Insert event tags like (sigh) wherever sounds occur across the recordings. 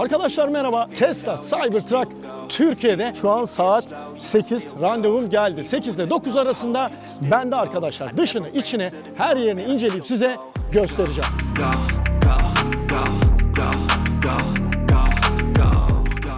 Arkadaşlar merhaba. Tesla Cybertruck Türkiye'de şu an saat 8. Randevum geldi. 8 ile 9 arasında ben de arkadaşlar dışını, içini, her yerini inceleyip size göstereceğim.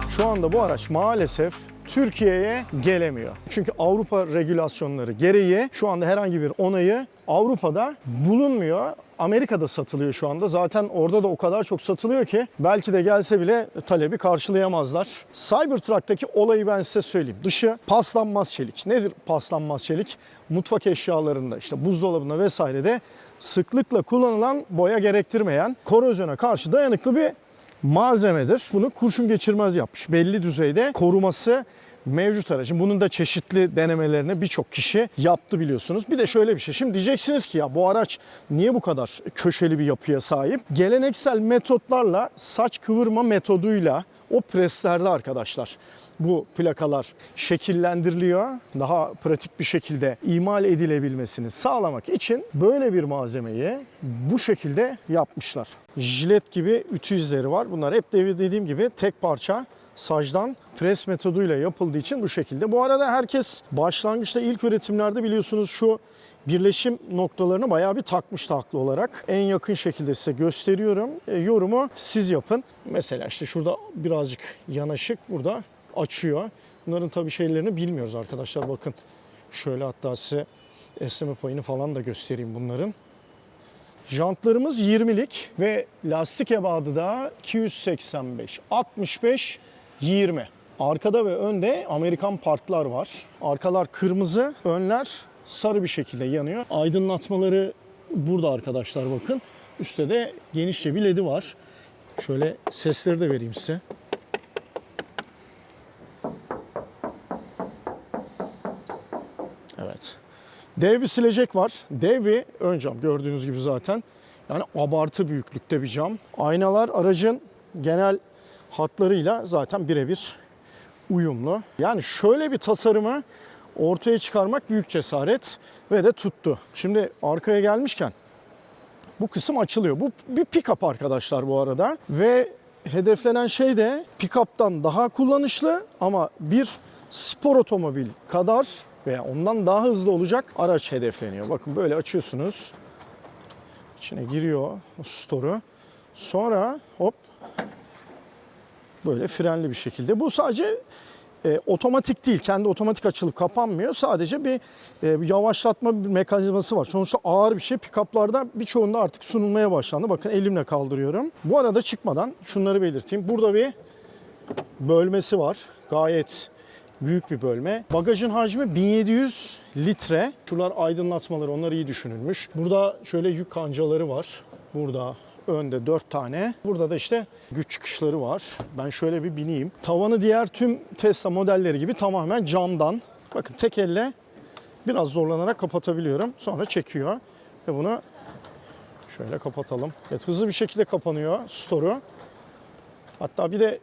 Şu anda bu araç maalesef Türkiye'ye gelemiyor. Çünkü Avrupa regülasyonları gereği şu anda herhangi bir onayı Avrupa'da bulunmuyor. Amerika'da satılıyor şu anda. Zaten orada da o kadar çok satılıyor ki belki de gelse bile talebi karşılayamazlar. Cybertruck'taki olayı ben size söyleyeyim. Dışı paslanmaz çelik. Nedir paslanmaz çelik? Mutfak eşyalarında işte buzdolabında vesairede sıklıkla kullanılan boya gerektirmeyen korozyona karşı dayanıklı bir malzemedir. Bunu kurşun geçirmez yapmış. Belli düzeyde koruması mevcut aracın. Bunun da çeşitli denemelerini birçok kişi yaptı biliyorsunuz. Bir de şöyle bir şey. Şimdi diyeceksiniz ki ya bu araç niye bu kadar köşeli bir yapıya sahip? Geleneksel metotlarla saç kıvırma metoduyla o preslerde arkadaşlar bu plakalar şekillendiriliyor. Daha pratik bir şekilde imal edilebilmesini sağlamak için böyle bir malzemeyi bu şekilde yapmışlar. Jilet gibi ütü izleri var. Bunlar hep de dediğim gibi tek parça sajdan pres metoduyla yapıldığı için bu şekilde. Bu arada herkes başlangıçta ilk üretimlerde biliyorsunuz şu birleşim noktalarını bayağı bir takmıştı haklı olarak. En yakın şekilde size gösteriyorum. E, yorumu siz yapın. Mesela işte şurada birazcık yanaşık burada açıyor. Bunların tabii şeylerini bilmiyoruz arkadaşlar bakın. Şöyle hatta size esneme payını falan da göstereyim bunların. Jantlarımız 20'lik ve lastik ebadı da 285, 65, 20. Arkada ve önde Amerikan parklar var. Arkalar kırmızı, önler sarı bir şekilde yanıyor. Aydınlatmaları burada arkadaşlar bakın. Üstte de genişçe bir ledi var. Şöyle sesleri de vereyim size. Dev bir silecek var. Dev bir ön cam gördüğünüz gibi zaten. Yani abartı büyüklükte bir cam. Aynalar aracın genel hatlarıyla zaten birebir uyumlu. Yani şöyle bir tasarımı ortaya çıkarmak büyük cesaret ve de tuttu. Şimdi arkaya gelmişken bu kısım açılıyor. Bu bir pick-up arkadaşlar bu arada ve hedeflenen şey de pick-up'tan daha kullanışlı ama bir spor otomobil kadar veya ondan daha hızlı olacak araç hedefleniyor. Bakın böyle açıyorsunuz. İçine giriyor o store'u. Sonra hop böyle frenli bir şekilde. Bu sadece e, otomatik değil. Kendi otomatik açılıp kapanmıyor. Sadece bir e, yavaşlatma bir mekanizması var. Sonuçta ağır bir şey. Pick-up'larda birçoğunda artık sunulmaya başlandı. Bakın elimle kaldırıyorum. Bu arada çıkmadan şunları belirteyim. Burada bir bölmesi var. Gayet büyük bir bölme. Bagajın hacmi 1700 litre. Şuralar aydınlatmaları onlar iyi düşünülmüş. Burada şöyle yük kancaları var. Burada önde 4 tane. Burada da işte güç çıkışları var. Ben şöyle bir bineyim. Tavanı diğer tüm Tesla modelleri gibi tamamen camdan. Bakın tek elle biraz zorlanarak kapatabiliyorum. Sonra çekiyor ve bunu şöyle kapatalım. Evet, hızlı bir şekilde kapanıyor store'u. Hatta bir de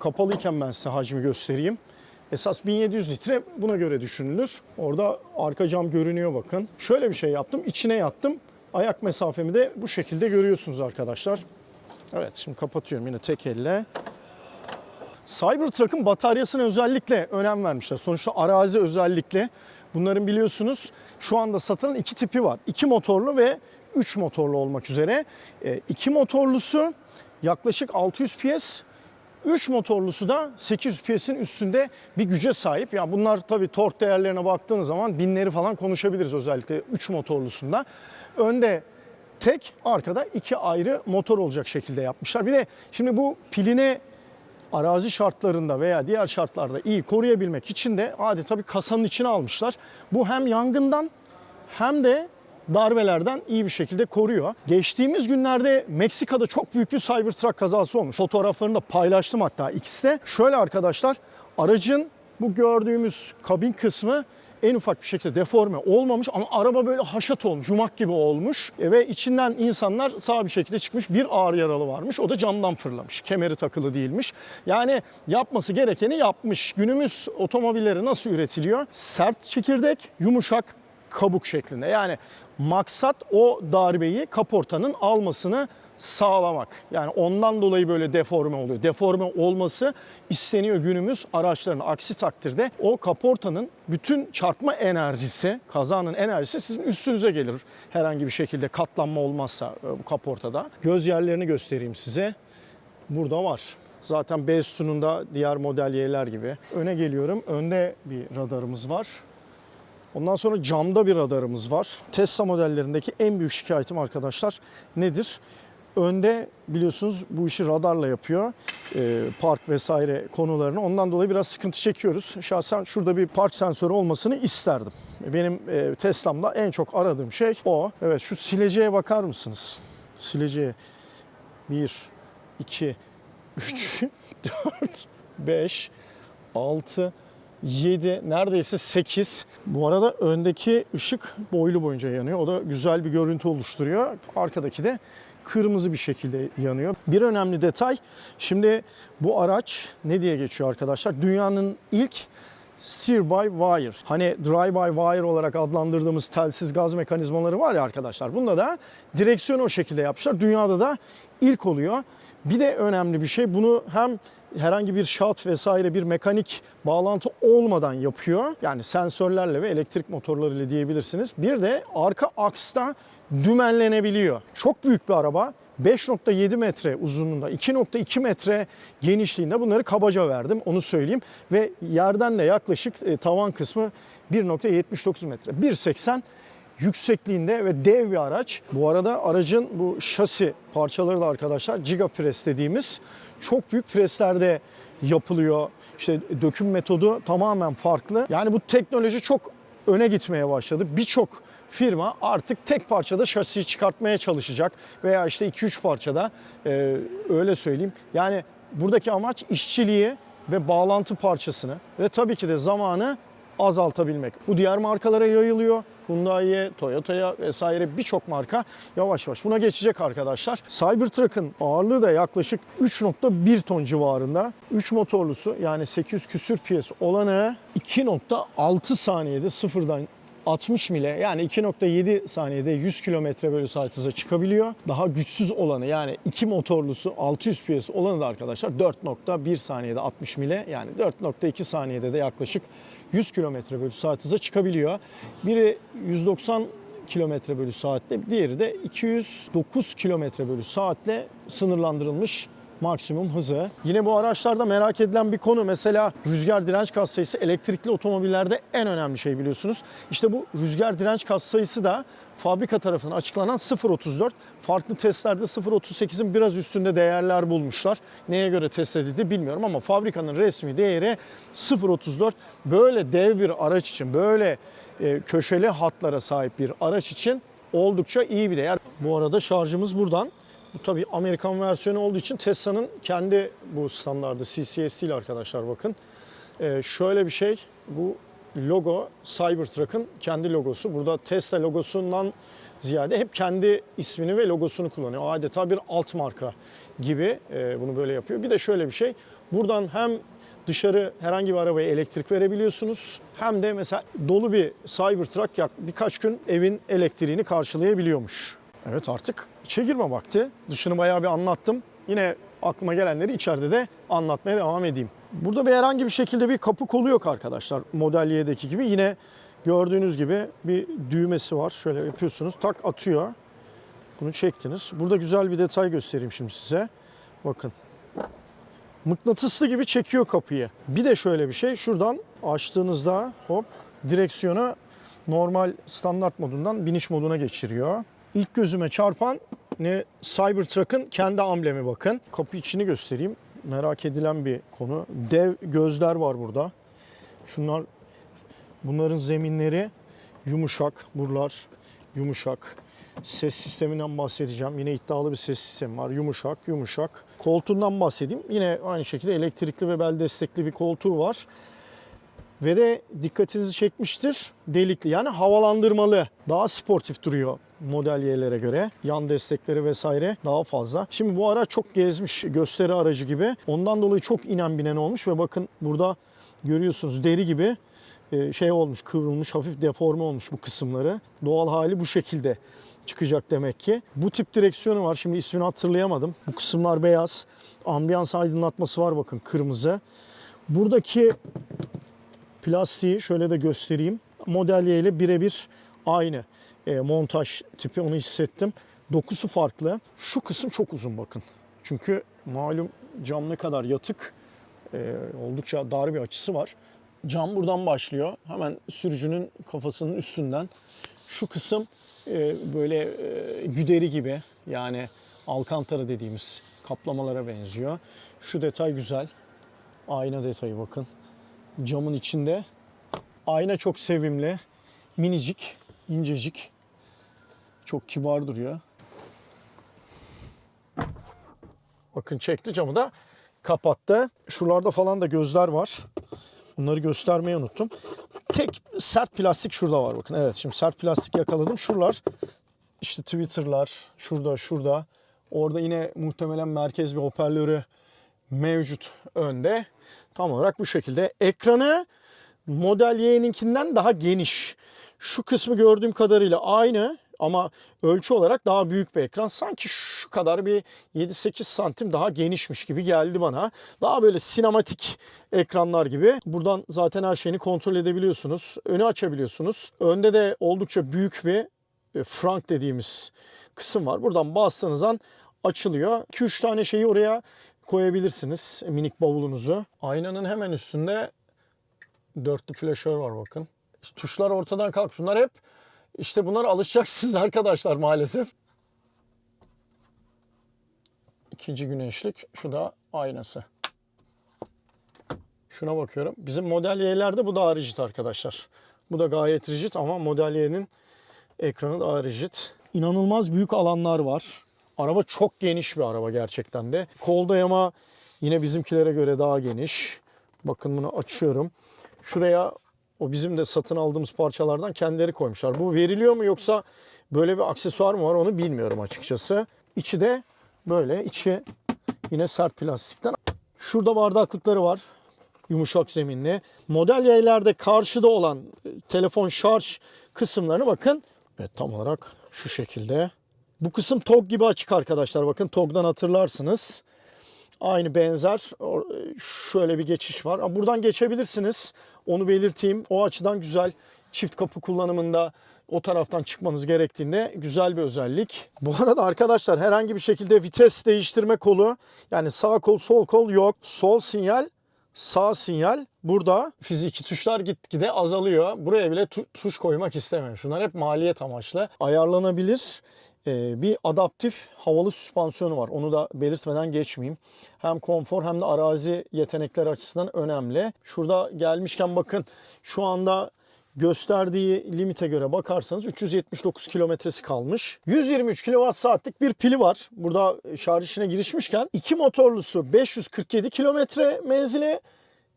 kapalıyken ben size hacmi göstereyim. Esas 1700 litre buna göre düşünülür. Orada arka cam görünüyor bakın. Şöyle bir şey yaptım. içine yattım. Ayak mesafemi de bu şekilde görüyorsunuz arkadaşlar. Evet şimdi kapatıyorum yine tek elle. Cybertruck'ın bataryasına özellikle önem vermişler. Sonuçta arazi özellikle. Bunların biliyorsunuz şu anda satılan iki tipi var. İki motorlu ve üç motorlu olmak üzere. E, iki motorlusu yaklaşık 600 PS, 3 motorlusu da 800 PS'in üstünde bir güce sahip. Ya bunlar tabii tork değerlerine baktığınız zaman binleri falan konuşabiliriz özellikle 3 motorlusunda. Önde tek, arkada iki ayrı motor olacak şekilde yapmışlar. Bir de şimdi bu piline arazi şartlarında veya diğer şartlarda iyi koruyabilmek için de adeta bir kasanın içine almışlar. Bu hem yangından hem de darbelerden iyi bir şekilde koruyor. Geçtiğimiz günlerde Meksika'da çok büyük bir Cybertruck kazası olmuş. Fotoğraflarını da paylaştım hatta ikisi de. Şöyle arkadaşlar aracın bu gördüğümüz kabin kısmı en ufak bir şekilde deforme olmamış ama araba böyle haşat olmuş, yumak gibi olmuş E, ve içinden insanlar sağ bir şekilde çıkmış. Bir ağır yaralı varmış. O da camdan fırlamış. Kemeri takılı değilmiş. Yani yapması gerekeni yapmış. Günümüz otomobilleri nasıl üretiliyor? Sert çekirdek, yumuşak kabuk şeklinde. Yani maksat o darbeyi kaportanın almasını sağlamak. Yani ondan dolayı böyle deforme oluyor. Deforme olması isteniyor günümüz araçların. Aksi takdirde o kaportanın bütün çarpma enerjisi, kazanın enerjisi sizin üstünüze gelir. Herhangi bir şekilde katlanma olmazsa e, bu kaportada. Göz yerlerini göstereyim size. Burada var. Zaten B sütununda diğer model Y'ler gibi. Öne geliyorum. Önde bir radarımız var. Ondan sonra camda bir radarımız var. Tesla modellerindeki en büyük şikayetim arkadaşlar nedir? Önde biliyorsunuz bu işi radarla yapıyor. Ee, park vesaire konularını. Ondan dolayı biraz sıkıntı çekiyoruz. Şahsen şurada bir park sensörü olmasını isterdim. Benim e, Tesla'mda en çok aradığım şey o. Evet şu sileceğe bakar mısınız? Sileceğe 1, 2, 3, 4, 5, 6, 7, neredeyse 8. Bu arada öndeki ışık boylu boyunca yanıyor. O da güzel bir görüntü oluşturuyor. Arkadaki de kırmızı bir şekilde yanıyor. Bir önemli detay, şimdi bu araç ne diye geçiyor arkadaşlar? Dünyanın ilk steer by wire. Hani drive by wire olarak adlandırdığımız telsiz gaz mekanizmaları var ya arkadaşlar. Bunda da direksiyonu o şekilde yapmışlar. Dünyada da ilk oluyor. Bir de önemli bir şey bunu hem herhangi bir şat vesaire bir mekanik bağlantı olmadan yapıyor. Yani sensörlerle ve elektrik motorlarıyla diyebilirsiniz. Bir de arka aksta dümenlenebiliyor. Çok büyük bir araba. 5.7 metre uzunluğunda, 2.2 metre genişliğinde bunları kabaca verdim onu söyleyeyim. Ve yerden de yaklaşık e, tavan kısmı 1.79 metre. 1.80 yüksekliğinde ve dev bir araç. Bu arada aracın bu şasi parçaları da arkadaşlar Giga Press dediğimiz çok büyük preslerde yapılıyor. İşte döküm metodu tamamen farklı. Yani bu teknoloji çok öne gitmeye başladı. Birçok firma artık tek parçada şasiyi çıkartmaya çalışacak veya işte 2-3 parçada e, öyle söyleyeyim. Yani buradaki amaç işçiliği ve bağlantı parçasını ve tabii ki de zamanı azaltabilmek. Bu diğer markalara yayılıyor. Hyundai'ye, Toyota'ya vesaire birçok marka yavaş yavaş buna geçecek arkadaşlar. Cybertruck'ın ağırlığı da yaklaşık 3.1 ton civarında. 3 motorlusu yani 800 küsür PS olanı 2.6 saniyede sıfırdan 60 mile yani 2.7 saniyede 100 km bölü saat hıza çıkabiliyor. Daha güçsüz olanı yani iki motorlusu 600 PS olanı da arkadaşlar 4.1 saniyede 60 mile yani 4.2 saniyede de yaklaşık 100 km bölü saat hıza çıkabiliyor. Biri 190 kilometre bölü saatte, diğeri de 209 kilometre bölü saatle sınırlandırılmış maksimum hızı. Yine bu araçlarda merak edilen bir konu mesela rüzgar direnç katsayısı elektrikli otomobillerde en önemli şey biliyorsunuz. İşte bu rüzgar direnç katsayısı da fabrika tarafından açıklanan 0.34. Farklı testlerde 0.38'in biraz üstünde değerler bulmuşlar. Neye göre test edildi bilmiyorum ama fabrikanın resmi değeri 0.34. Böyle dev bir araç için, böyle e, köşeli hatlara sahip bir araç için oldukça iyi bir değer. Bu arada şarjımız buradan. Bu tabii Amerikan versiyonu olduğu için Tesla'nın kendi bu standardı CCS değil arkadaşlar bakın. Ee, şöyle bir şey bu logo Cybertruck'ın kendi logosu. Burada Tesla logosundan ziyade hep kendi ismini ve logosunu kullanıyor. Adeta bir alt marka gibi e, bunu böyle yapıyor. Bir de şöyle bir şey. Buradan hem dışarı herhangi bir arabaya elektrik verebiliyorsunuz. Hem de mesela dolu bir Cybertruck yak- birkaç gün evin elektriğini karşılayabiliyormuş. Evet artık içe girme vakti. Dışını bayağı bir anlattım. Yine aklıma gelenleri içeride de anlatmaya devam edeyim. Burada bir herhangi bir şekilde bir kapı kolu yok arkadaşlar. Model gibi. Yine gördüğünüz gibi bir düğmesi var. Şöyle yapıyorsunuz tak atıyor. Bunu çektiniz. Burada güzel bir detay göstereyim şimdi size. Bakın. Mıknatıslı gibi çekiyor kapıyı. Bir de şöyle bir şey. Şuradan açtığınızda hop direksiyonu normal standart modundan biniş moduna geçiriyor. İlk gözüme çarpan ne Cybertruck'ın kendi amblemi bakın. Kapı içini göstereyim. Merak edilen bir konu. Dev gözler var burada. Şunlar bunların zeminleri yumuşak, buralar yumuşak. Ses sisteminden bahsedeceğim. Yine iddialı bir ses sistemi var. Yumuşak, yumuşak. Koltuğundan bahsedeyim. Yine aynı şekilde elektrikli ve bel destekli bir koltuğu var. Ve de dikkatinizi çekmiştir delikli yani havalandırmalı. Daha sportif duruyor model Y'lere göre. Yan destekleri vesaire daha fazla. Şimdi bu araç çok gezmiş gösteri aracı gibi. Ondan dolayı çok inen binen olmuş ve bakın burada görüyorsunuz deri gibi e, şey olmuş, kıvrılmış, hafif deforme olmuş bu kısımları. Doğal hali bu şekilde çıkacak demek ki. Bu tip direksiyonu var. Şimdi ismini hatırlayamadım. Bu kısımlar beyaz. Ambiyans aydınlatması var bakın kırmızı. Buradaki plastiği şöyle de göstereyim. Model Y ile birebir aynı e, montaj tipi onu hissettim. Dokusu farklı. Şu kısım çok uzun bakın. Çünkü malum cam ne kadar yatık e, oldukça dar bir açısı var. Cam buradan başlıyor. Hemen sürücünün kafasının üstünden. Şu kısım e, böyle e, güderi gibi yani alkantara dediğimiz kaplamalara benziyor. Şu detay güzel. Ayna detayı bakın. Camın içinde. Ayna çok sevimli. Minicik, incecik. Çok kibar duruyor. Bakın çekti camı da kapattı. Şuralarda falan da gözler var. Bunları göstermeyi unuttum. Tek sert plastik şurada var bakın. Evet şimdi sert plastik yakaladım. Şuralar işte Twitter'lar şurada şurada. Orada yine muhtemelen merkez bir hoparlörü mevcut önde. Tam olarak bu şekilde. Ekranı Model Y'ninkinden daha geniş. Şu kısmı gördüğüm kadarıyla aynı ama ölçü olarak daha büyük bir ekran. Sanki şu kadar bir 7-8 santim daha genişmiş gibi geldi bana. Daha böyle sinematik ekranlar gibi. Buradan zaten her şeyini kontrol edebiliyorsunuz. Önü açabiliyorsunuz. Önde de oldukça büyük bir e, frank dediğimiz kısım var. Buradan bastığınız an açılıyor. 2-3 tane şeyi oraya koyabilirsiniz. Minik bavulunuzu. Aynanın hemen üstünde dörtlü flaşör var bakın. Tuşlar ortadan kalk. Bunlar hep işte bunlar alışacaksınız (laughs) arkadaşlar maalesef. İkinci güneşlik. Şu da aynası. Şuna bakıyorum. Bizim Model Y'lerde bu daha rigid arkadaşlar. Bu da gayet rigid ama Model Y'nin ekranı daha rigid. İnanılmaz büyük alanlar var. Araba çok geniş bir araba gerçekten de. Kol dayama yine bizimkilere göre daha geniş. Bakın bunu açıyorum. Şuraya o bizim de satın aldığımız parçalardan kendileri koymuşlar. Bu veriliyor mu yoksa böyle bir aksesuar mı var onu bilmiyorum açıkçası. İçi de böyle. içi yine sert plastikten. Şurada bardaklıkları var. Yumuşak zeminli. Model Y'lerde karşıda olan telefon şarj kısımlarını bakın. Evet tam olarak şu şekilde. Bu kısım TOG gibi açık arkadaşlar. Bakın TOG'dan hatırlarsınız. Aynı benzer şöyle bir geçiş var. Buradan geçebilirsiniz. Onu belirteyim. O açıdan güzel. Çift kapı kullanımında o taraftan çıkmanız gerektiğinde güzel bir özellik. Bu arada arkadaşlar herhangi bir şekilde vites değiştirme kolu yani sağ kol sol kol yok. Sol sinyal sağ sinyal burada fiziki tuşlar gitgide azalıyor. Buraya bile tu- tuş koymak istemiyorum. Şunlar hep maliyet amaçlı. Ayarlanabilir bir adaptif havalı süspansiyonu var. Onu da belirtmeden geçmeyeyim. Hem konfor hem de arazi yetenekleri açısından önemli. Şurada gelmişken bakın şu anda gösterdiği limite göre bakarsanız 379 kilometresi kalmış. 123 kilowatt saatlik bir pili var. Burada şarj işine girişmişken iki motorlusu 547 kilometre menzili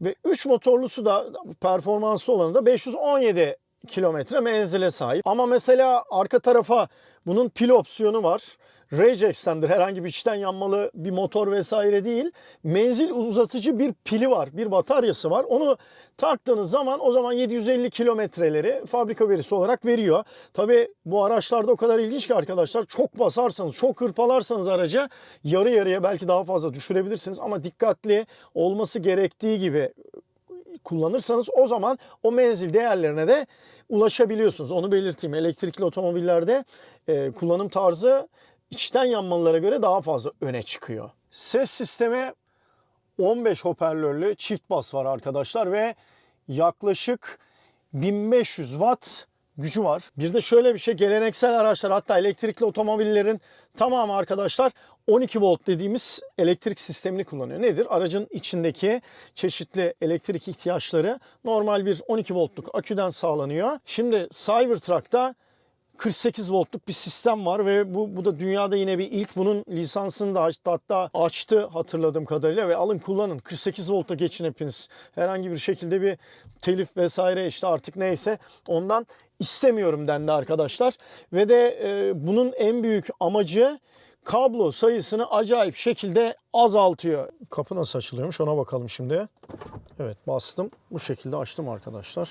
ve 3 motorlusu da performanslı olanı da 517 kilometre menzile sahip. Ama mesela arka tarafa bunun pil opsiyonu var. Range extender herhangi bir içten yanmalı bir motor vesaire değil. Menzil uzatıcı bir pili var, bir bataryası var. Onu taktığınız zaman o zaman 750 kilometreleri fabrika verisi olarak veriyor. Tabi bu araçlarda o kadar ilginç ki arkadaşlar çok basarsanız, çok hırpalarsanız aracı yarı yarıya belki daha fazla düşürebilirsiniz. Ama dikkatli olması gerektiği gibi kullanırsanız o zaman o menzil değerlerine de ulaşabiliyorsunuz. Onu belirteyim. Elektrikli otomobillerde e, kullanım tarzı içten yanmalılara göre daha fazla öne çıkıyor. Ses sistemi 15 hoparlörlü çift bas var arkadaşlar ve yaklaşık 1500 watt gücü var. Bir de şöyle bir şey geleneksel araçlar hatta elektrikli otomobillerin tamamı arkadaşlar 12 volt dediğimiz elektrik sistemini kullanıyor. Nedir? Aracın içindeki çeşitli elektrik ihtiyaçları normal bir 12 voltluk aküden sağlanıyor. Şimdi Cybertruck'ta 48 voltluk bir sistem var ve bu, bu da dünyada yine bir ilk bunun lisansını da açtı hatta açtı hatırladığım kadarıyla ve alın kullanın 48 volta geçin hepiniz herhangi bir şekilde bir telif vesaire işte artık neyse ondan istemiyorum dendi arkadaşlar ve de e, bunun en büyük amacı kablo sayısını acayip şekilde azaltıyor. Kapı nasıl açılıyormuş ona bakalım şimdi. Evet bastım bu şekilde açtım arkadaşlar.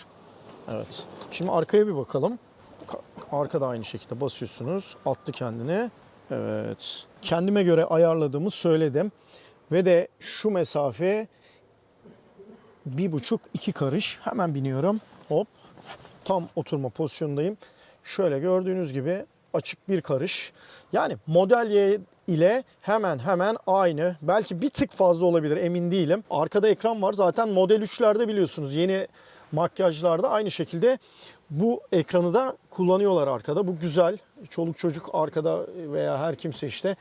Evet şimdi arkaya bir bakalım. Ka- Arkada aynı şekilde basıyorsunuz. Attı kendini. Evet. Kendime göre ayarladığımı söyledim. Ve de şu mesafe bir buçuk iki karış. Hemen biniyorum. Hop. Tam oturma pozisyondayım. Şöyle gördüğünüz gibi açık bir karış. Yani Model ile hemen hemen aynı. Belki bir tık fazla olabilir emin değilim. Arkada ekran var. Zaten Model 3'lerde biliyorsunuz yeni makyajlarda aynı şekilde bu ekranı da kullanıyorlar arkada. Bu güzel. Çoluk çocuk arkada veya her kimse işte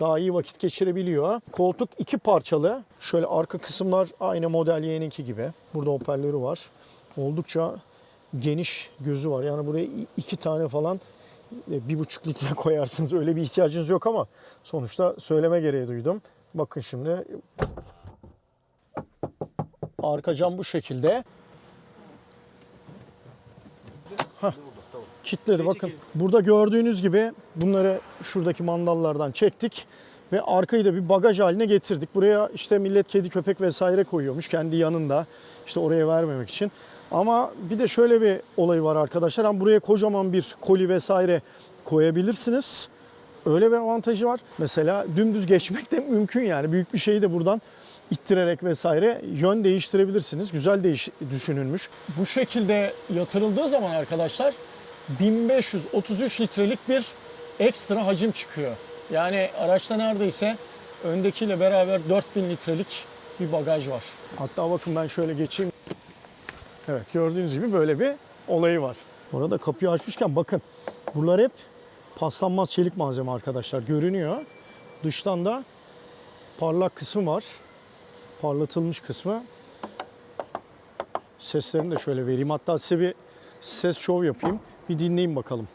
daha iyi vakit geçirebiliyor. Koltuk iki parçalı. Şöyle arka kısımlar aynı Model Y'ninki gibi. Burada hoparlörü var. Oldukça geniş gözü var. Yani buraya iki tane falan e, bir buçuk litre (laughs) koyarsınız. Öyle bir ihtiyacınız yok ama sonuçta söyleme gereği duydum. Bakın şimdi arka cam bu şekilde. Hah, Kitledi bakın. Burada gördüğünüz gibi bunları şuradaki mandallardan çektik ve arkayı da bir bagaj haline getirdik. Buraya işte millet kedi köpek vesaire koyuyormuş kendi yanında. İşte oraya vermemek için. Ama bir de şöyle bir olayı var arkadaşlar. Hani buraya kocaman bir koli vesaire koyabilirsiniz. Öyle bir avantajı var. Mesela dümdüz geçmek de mümkün yani. Büyük bir şeyi de buradan ittirerek vesaire yön değiştirebilirsiniz. Güzel değiş düşünülmüş. Bu şekilde yatırıldığı zaman arkadaşlar 1533 litrelik bir ekstra hacim çıkıyor. Yani araçta neredeyse öndekiyle beraber 4000 litrelik bir bagaj var. Hatta bakın ben şöyle geçeyim. Evet gördüğünüz gibi böyle bir olayı var. Orada kapıyı açmışken bakın buralar hep paslanmaz çelik malzeme arkadaşlar görünüyor. Dıştan da parlak kısmı var. Parlatılmış kısmı. Seslerini de şöyle vereyim. Hatta size bir ses şov yapayım. Bir dinleyin bakalım.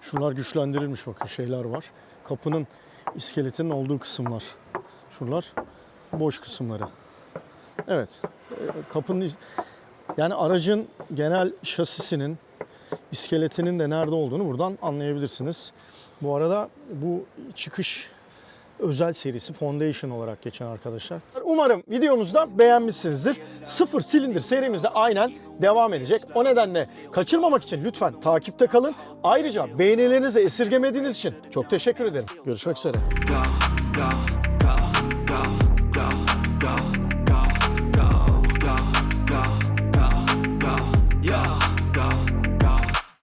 Şuralar güçlendirilmiş bakın şeyler var. Kapının iskeletinin olduğu kısımlar. Şuralar boş kısımları. Evet. e, Kapının yani aracın genel şasisinin iskeletinin de nerede olduğunu buradan anlayabilirsiniz. Bu arada bu çıkış özel serisi Foundation olarak geçen arkadaşlar. Umarım videomuzu da beğenmişsinizdir. Sıfır silindir serimizde aynen devam edecek. O nedenle kaçırmamak için lütfen takipte kalın. Ayrıca beğenilerinizi esirgemediğiniz için çok teşekkür ederim. Görüşmek üzere. go, go.